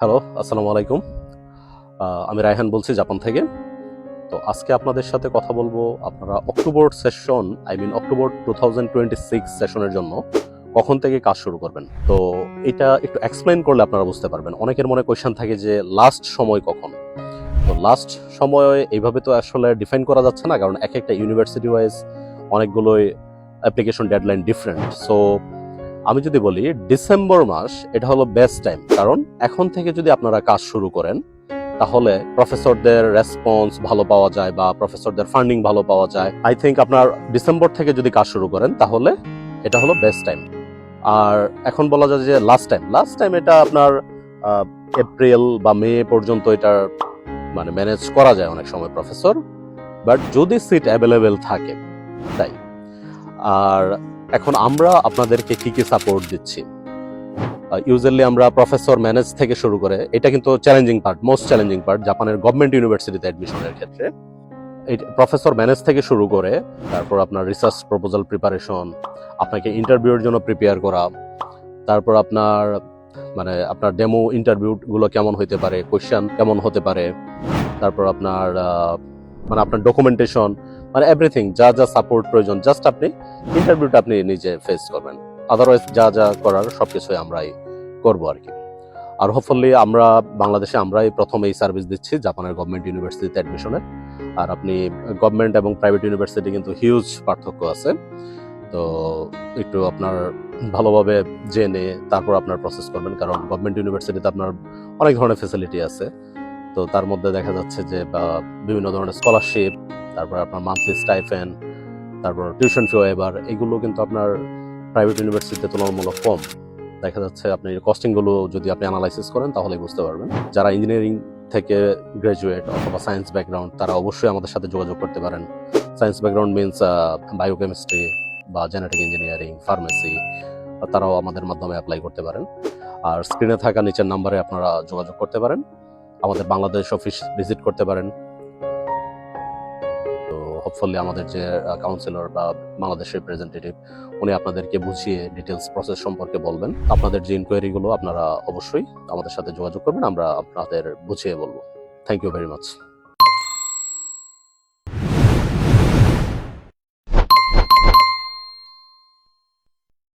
Hello, আসসালামু আলাইকুম। আমি রায়হান বলছি জাপান থেকে। তো আজকে আপনাদের সাথে কথা বলব আপনারা October session I mean October two thousand twenty six সেশনের জন্য কখন থেকে কাজ শুরু করবেন? তো এটা একটু এক্সপ্লেন করলে আপনারা বুঝতে পারবেন। অনেকের মনে কোয়েশ্চেন থাকে যে লাস্ট সময় কখন? তো লাস্ট সময় এইভাবে তো আসলে ডিফাইন করা যাচ্ছে না, কারণ এক একটা ইউনিভার্সিটি ওয়াইজ অনেকগুলোই অ্যাপ্লিকেশন ডেডলাইন ডিফারেন্ট সো আমি যদি বলি ডিসেম্বর মাস এটা হলো বেস্ট টাইম কারণ এখন থেকে যদি আপনারা কাজ শুরু করেন, তাহলে প্রফেসরদের রেসপন্স ভালো পাওয়া যায় বা প্রফেসরদের ফান্ডিং ভালো পাওয়া যায়। আই থিঙ্ক আপনার ডিসেম্বর থেকে যদি কাজ শুরু করেন, তাহলে এটা হলো বেস্ট টাইম আর এখন বলা যায় যে লাস্ট টাইম লাস্ট টাইম এটা আপনার এপ্রিল বা মে পর্যন্ত এটার মানে ম্যানেজ করা যায় অনেক সময় প্রফেসর বাট যদি সিট অ্যাভেলেবেল থাকে, তাই। আর এখন আমরা আপনাদেরকে কি কি সাপোর্ট দিচ্ছি? ইউজুয়ালি আমরা প্রফেসর ম্যানেজ থেকে শুরু করে, এটা কিন্তু challenging part most challenging part জাপানের গভর্নমেন্ট ইউনিভার্সিটিতে অ্যাডমিশনের ক্ষেত্রে। প্রফেসর ম্যানেজ থেকে শুরু করে, তারপর আপনার রিসার্চ প্রপোজাল প্রিপারেশন আপনাকে ইন্টারভিউর জন্য প্রিপেয়ার করা, তারপর আপনার মানে আপনার ডেমো ইন্টারভিউগুলো কেমন হতে পারে কোয়েশ্চেন কেমন হতে পারে, তারপর আপনার মানে আপনার ডকুমেন্টেশন মানে এভরিথিং যা যা সাপোর্ট প্রয়োজন জাস্ট আপনি ইন্টারভিউটা আপনি নিজে ফেস করবেন। আদারওয়াইজ যা যা করার সবকিছুই আমরাই করব আর কি। আর হোপফুলি আমরা বাংলাদেশে আমরাই প্রথম এই সার্ভিস দিচ্ছি, জাপানের গভর্নমেন্ট ইউনিভার্সিটিতে অ্যাডমিশনের আর আপনি গভর্নমেন্ট এবং প্রাইভেট ইউনিভার্সিটি কিন্তু হিউজ পার্থক্য আছে। তো একটু আপনার ভালোভাবে জেনে তারপর আপনার প্রসেস করবেন, কারণ গভর্নমেন্ট ইউনিভার্সিটিতে আপনার অনেক ধরনের ফেসিলিটি আছে। তো তার মধ্যে দেখা যাচ্ছে যে বিভিন্ন ধরনের স্কলারশিপ তারপর আপনার মান্থলি স্টাইফেন তারপর টিউশন ফি এবার, এগুলো কিন্তু আপনার প্রাইভেট ইউনিভার্সিটিতে তুলনামূলক কম। দেখা যাচ্ছে আপনি কস্টিংগুলো যদি আপনি অ্যানালাইসিস করেন, তাহলেই বুঝতে পারবেন। যারা ইঞ্জিনিয়ারিং থেকে গ্রাজুয়েট অথবা সায়েন্স ব্যাকগ্রাউন্ড তারা অবশ্যই আমাদের সাথে যোগাযোগ করতে পারেন। সায়েন্স ব্যাকগ্রাউন্ড মিনস বায়োকেমিস্ট্রি বা জেনেটিক ইঞ্জিনিয়ারিং ফার্মেসি তারাও আমাদের মাধ্যমে অ্যাপ্লাই করতে পারেন। আর স্ক্রিনে থাকা নিচের নাম্বারে আপনারা যোগাযোগ করতে পারেন। আমাদের বাংলাদেশ অফিস ভিজিট করতে পারেন। তো হোপফুলি আমাদের যে কাউন্সিলর বা বাংলাদেশ রিপ্রেজেন্টেটিভ উনি আপনাদেরকে বুঝিয়ে ডিটেলস প্রসেস সম্পর্কে বলবেন। আপনাদের যে ইনকোয়ারিগুলো আপনারা অবশ্যই আমাদের সাথে যোগাযোগ করবেন, আমরা আপনাদের বুঝিয়ে বলব। Thank you very much